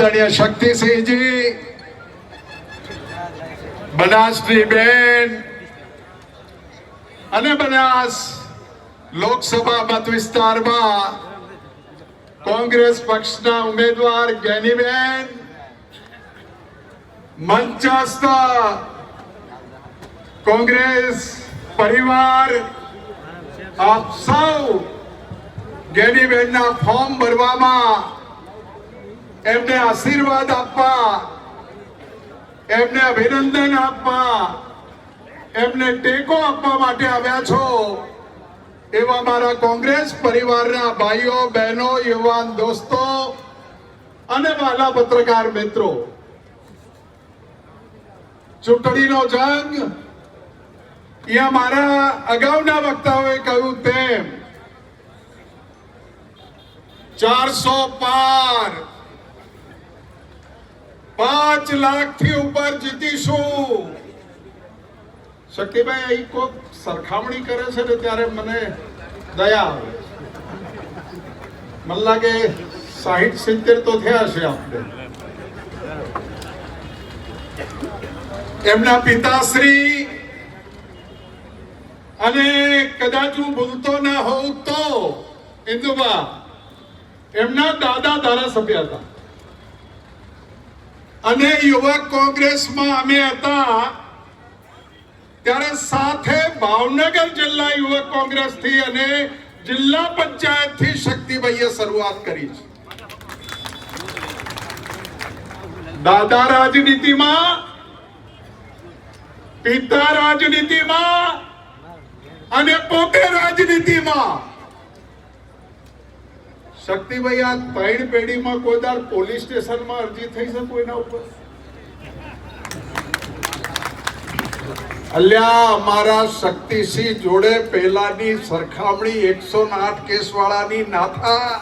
આદરણીય શક્તિસિંહજી, બનાસની બેન અને બનાસ લોકસભા મત વિસ્તારમાં કોંગ્રેસ પક્ષના ઉમેદવાર જ્ઞાનીબેન મંચસ્થ કોંગ્રેસ પરિવાર, આપ સૌ જ્ઞાનીબેનના ફોર્મ ભરવામાં એમને આશીર્વાદ આપવા. એમને અભિનંદન આપવા. એમને ટેકો આપવા માટે આવ્યા છો. એવા મારા કોંગ્રેસ પરિવારના ભાઈઓ, બહેનો, યુવાન દોસ્તો અને વાલા પત્રકાર મિત્રો. ચૂંટણીનો જંગ. અહીંયા મારા અગાઉના વક્તાઓએ કહ્યું તેમ, ચારસો પાર પાંચ લાખથી ઉપર જીતીશું. શક્તિભાઈ અહીં કોક સરખામણી કરે છે ને ત્યારે મને દયા આવે મને લાગે સાહીઠ, સિત્તેર તો થયા છે આપણે. એમના પિતાશ્રી અને કદાચ હું ભૂલતો ના હોઉં તો, ઇન્દુબા, એમના દાદા ધારાસભ્ય હતા. અને યુવક કોંગ્રેસમાં અમે હતા ત્યારે સાથે ભાવનગર જિલ્લા યુવક કોંગ્રેસથી અને જિલ્લા પંચાયતથી શક્તિભાઈએ શરૂઆત કરી છે. દાદા રાજનીતિમાં, પિતા રાજનીતિમાં અને પોતે રાજનીતિમાં શક્તિભાઈ, આ ત્રણ પેઢીમાં કોઈ દાર પોલીસ સ્ટેશનમાં અરજી થઈ શકું એના ઉપર? અલ્યા, અમારા શક્તિસિંહ જોડે પહેલાની સરખામણી એકસો આઠ કેસ વાળાની ના થાય.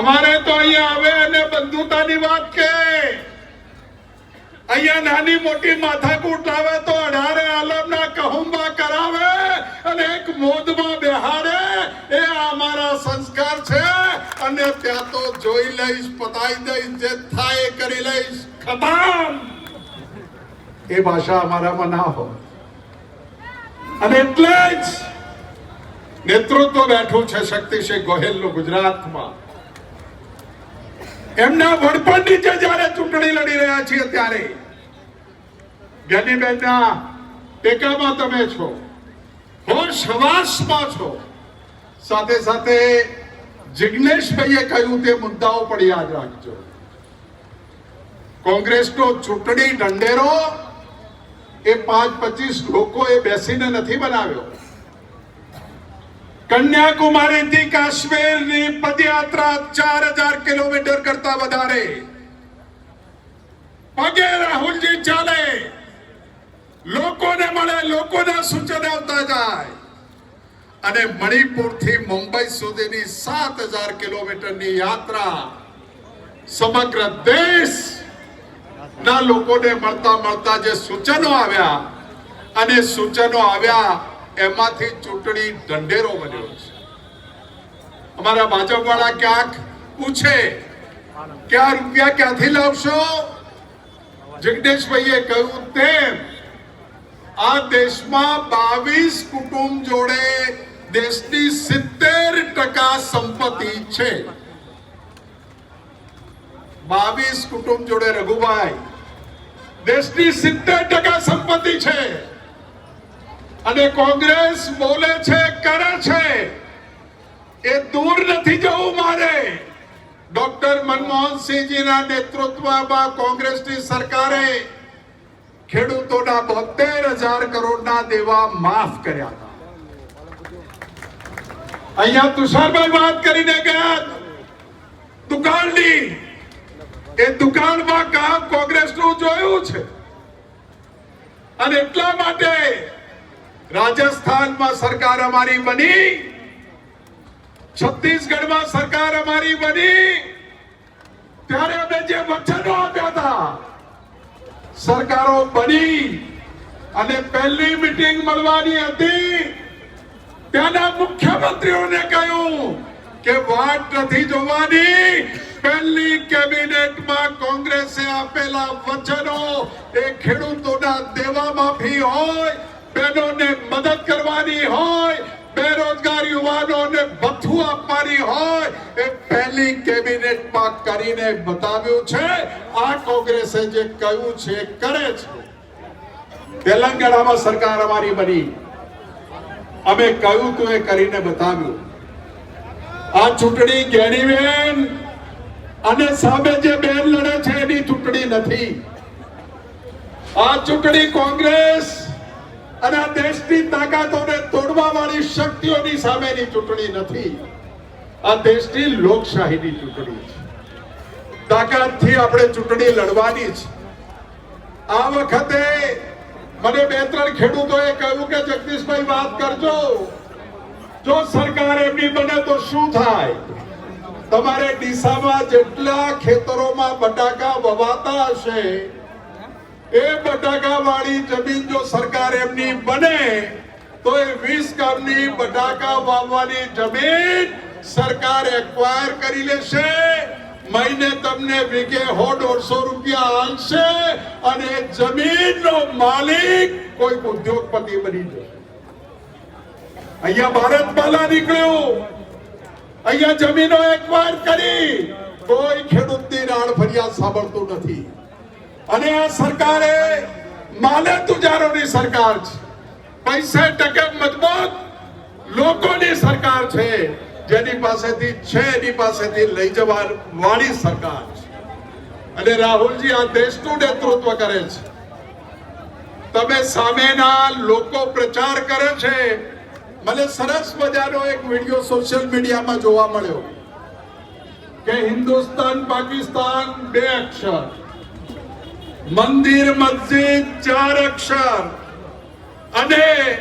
અમારે તો અહીંયા આવે અને બંધુતાની વાત કે, અહીંયા નાની મોટી માથાકૂટ લાવે તો અઢારે આલમના કહુંબા કરાવે. મોદમાં બેહાડે, એ અમારા સંસ્કાર છે. અને ત્યાં તો જોઈ લઈશ, પતાઈ દઈશ, જે થાય કરી લઈશ. ખતમ! એ ભાષા અમારામાં ના હોય. અને એટલે જ નેતૃત્વ બેઠું છે શક્તિસિંહ ગોહિલનું ગુજરાતમાં. એમના વડપણ નીચે જ્યારે ચૂંટણી લડી રહ્યા છીએ ત્યારે જ્ઞાનીબેનના ટેકામાં તમે છો. હોશ હવાસમાં છો. સાથે સાથે જિગ્નેશભાઈએ કહ્યું, તે મુદ્દાઓ પણ યાદ રાખજો. કોંગ્રેસનો ચૂંટણી ઢંઢેરો એ પાંચ પચીસ લોકોએ બેસીને નથી બનાવ્યો. કન્યાકુમારી થી કાશ્મીરની પદયાત્રા ચાર હજાર કિલોમીટર કરતા વધારે. પગે રાહુલજી ચાલે લોકોને મળે લોકોના સૂચન જાય. અને મણિપુરથી મુંબઈ સુધીની સાત હજાર કિલોમીટરની યાત્રા સમગ્ર દેશ ના લોકોને મળતા મળતા જે સૂચનો આવ્યા અને સૂચનો આવ્યા એમાંથી ચૂંટણી ઢંઢેરો બન્યો છે. અમારા ભાજપ વાળા ક્યાંક પૂછે કે આ રૂપિયા ક્યાંથી લાવશો? જગદીશભાઈએ કહ્યું, તેમ આ દેશમાં બાવીસ કુટુંબ જોડે દેશની સિત્તેર ટકા સંપત્તિ છે. બાવીસ કુટુંબ જોડે રઘુભાઈ, દેશની સિત્તેર ટકા સંપત્તિ છે. અને કોંગ્રેસ બોલે છે, કરે છે. એ દૂર નથી જવું મારે. ડોક્ટર મનમોહનસિંહજીના નેતૃત્વમાં કોંગ્રેસની સરકારે ખેડૂતોના બોતેર હજાર કરોડના દેવા માફ કર્યા હતા. અહીંયા તુષારભાઈ વાત કરીને ગયા. દુકાનની. એ દુકાનમાં કામ કોંગ્રેસનું જોયું છે. અને એટલા માટે રાજસ્થાનમાં સરકાર અમારી બની. છત્તીસગઢમાં સરકાર અમારી બની. ત્યારે અમે જે વચનો આપ્યા હતા સરકારો બની અને પહેલી મીટિંગ મળવાની હતી. ત્યાંના મુખ્યમંત્રીઓને કહ્યું કે વાટ નથી જોવાની. પહેલી કેબિનેટમાં કોંગ્રેસે આપેલા વચનો એ ખેડૂતોના દેવા માફી હોય, બહેનોને મદદ કરવાની હોય બેરોજગાર યુવાનોને ભથ્થું આપવાની હોય એ પહેલી કેબિનેટમાં કરીને બતાવ્યું છે, આ કોંગ્રેસે જે કહ્યું છે કરે છે. તેલંગાણામાં સરકાર અમારી બની. અમે કહ્યું તું એ કરીને બતાવ્યું. આ ચૂંટણી જ્ઞાનીબેન અને સામે જે બેન લડે છે એની ચૂંટણી નથી. આ ચૂંટણી કોંગ્રેસ અને આ દેશની તાકાતોને તોડવા વાળી શક્તિઓની સામેની ચૂંટણી નથી. આ દેશની લોકશાહીની ચૂંટણી છે. તાકાતથી આપણે ચૂંટણી લડવાની છે. આ વખતે મને બે ત્રણ ખેડૂતોએ કહ્યું કે, જગદીશભાઈ, વાત કરજો. જો સરકાર એમની બને તો શું થાય? તમારે ડીસામાં જેટલા ખેતરોમાં બટાકા વવાતા હશે, એ બટાકા વાળી એમની બને, તો એ વીસ ગામની બટાકા વાવવાની જમીન સરકાર એક્વાયર કરી લેશે. મહિને તમને વીઘે હો દોઢસો રૂપિયા આવશે અને જમીનનો માલિક કોઈ ઉદ્યોગપતિ બની જશે. અહીંયા ભારત માલા નીકળ્યું. અહીંયા જમીનો એકવાર કરી. કોઈ ખેડૂતની રાણ ફરિયાદ સાંભળતું નથી. અને આ સરકારે માલે તુજારોની સરકાર છે. પૈસા ટકે મજબૂત લોકોની સરકાર છે. જેની પાસેથી છે, એની પાસેથી લઈ જવા વાળી સરકાર છે. અને રાહુલજી આ દેશનું નેતૃત્વ કરે છે. તમે સામેના લોકો પ્રચાર કરે છે. મને સરસ મજાનો એક વીડિયો સોશિયલ મીડિયામાં જોવા મળ્યો. કે હિન્દુસ્તાન, પાકિસ્તાન, બે અક્ષર. મંદિર મસ્જિદ ચાર અક્ષર. અને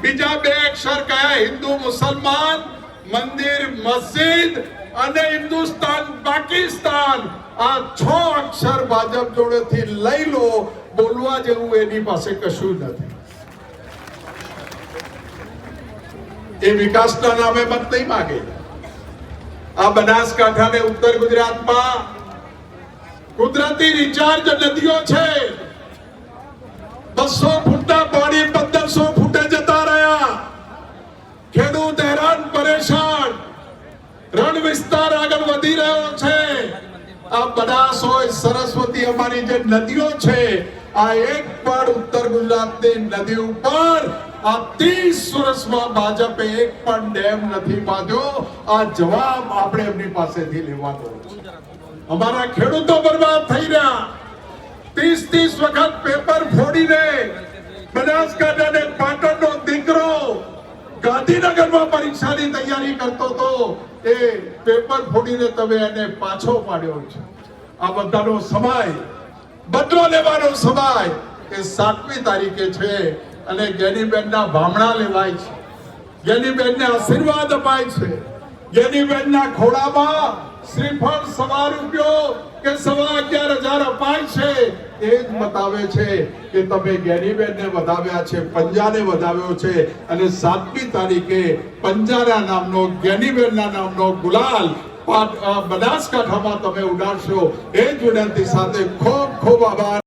બીજા બે અક્ષર કયા? હિન્દુ, મુસલમાન, મંદિર, મસ્જિદ અને હિન્દુસ્તાન, પાકિસ્તાન. આ છ અક્ષર ભાજપ જોડેથી લઈ લો, બોલવા જેવું એની પાસે કશું નથી. એ વિકાસના નામે મત નહીં માગે. આ બનાસકાંઠા ને ઉત્તર ગુજરાતમાં કુદરતી રિચાર્જ નદીઓ છે. બસો ફૂટના પાણી પંદરસો ફૂટે જતા રહ્યા. ખેડૂત હેરાન, પરેશાન. રણ વિસ્તાર આગળ વધી રહ્યો છે. આ બનાસ હોય, સરસ્વતી અમારી જે નદીઓ છે, આ એક પણ ઉત્તર ગુજરાતની નદી ઉપર આ ત્રીસ વર્ષમાં ભાજપે એક પણ ડેમ નથી બાંધ્યો. આ જવાબ આપણે એમની પાસેથી લેવાનો છે. અમારા ખેડૂતો બરબાદ થઈ રહ્યા. ત્રીસ ત્રીસ વખત પેપર ફોડીને બનાસકાંઠા પાટણનો દીકરો ગાંધીનગરમાં પરીક્ષાની તૈયારી કરતો હતો, એ પેપર ફોડીને તમે એને પાછો પાડ્યો છે. આ બધાનો સમય, બદલો લેવાનો સમય એ સાતમી તારીખે છે અને ગેનીબેનના ભામણા લેવાય છે. ગેનીબેનને આશીર્વાદ અપાય છે. ગેનીબેનના ખોળામાં શ્રીફળ સવા રૂપિયો કે સવા અગિયાર હજાર અપાય છે, એ જ બતાવે છે કે તમે ગેનીબેનને વધાવ્યા છે, પંજાને વધાવ્યો છે અને સાતમી તારીખે પંજાના નામનો, ગેનીબેનના નામનો ગુલાલ બનાસકાંઠામાં તમે ઉડાડશો, એ જ વિનંતી સાથે ખૂબ ખૂબ આભાર.